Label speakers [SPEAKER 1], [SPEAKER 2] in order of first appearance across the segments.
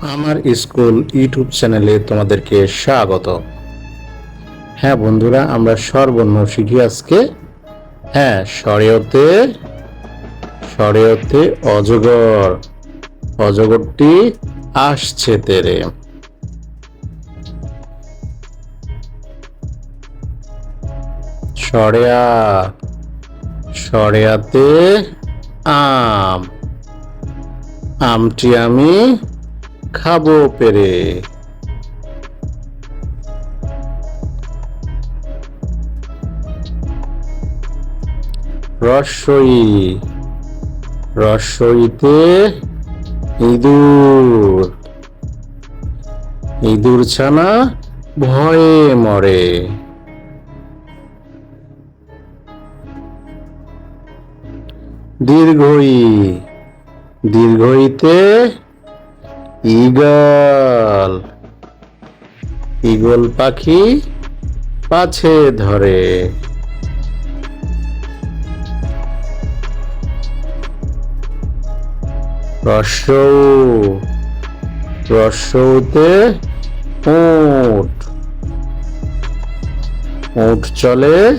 [SPEAKER 1] আমার school YouTube চ্যানেলে তোমাদেরকে স্বাগত। হ্যাঁ বন্ধুরা, আমরা সর্বর্ণ শিখি আজকে। হ্যাঁ সরেয়তে সরেয়তে অজগর। অজগরটি আসছে তেরে। সরেয়া, সরেয়াতে আম। আমটি আমি খাব পেরে। রসই রসইতে ইঁদুর। ইঁদুর ছানা ভয়ে মরে। দীর্ঘই দীর্ঘইতে ঈগল। ঈগল পাখি পাছে ধরে। রসৌ রসৌতে উট। উট চলে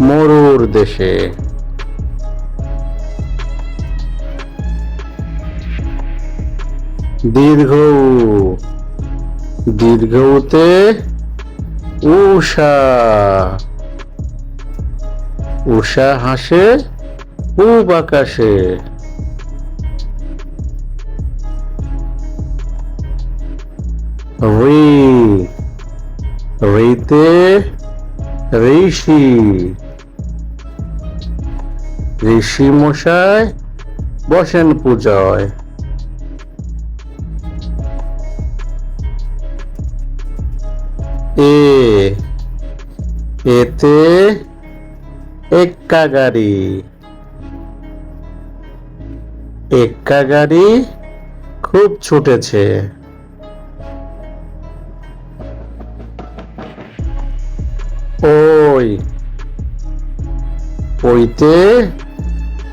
[SPEAKER 1] মরুর দেশে। দীর্ঘ দীর্ঘতে উষা উষা হাসে পূব আকাশে। রি রিতে ঋষি। ঋষি মশাই বসেন পূজায়। এ এতে এক্কা গাড়ি। এক্কা গাড়ি খুব ছুটেছে। ওই ওইতে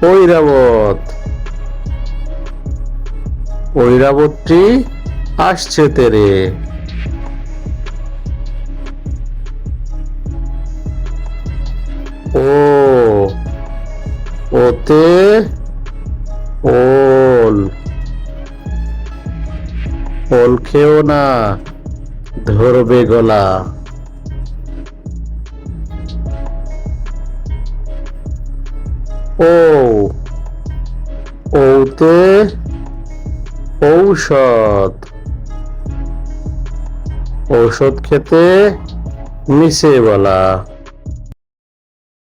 [SPEAKER 1] ঐরাবত। ঐরাবতটি আসছে তেরে। ওতে ওল। ওল খেও না ধরবে গলা। ও ওতে ঔষধ। ঔষধ খেতে মিশে বলা।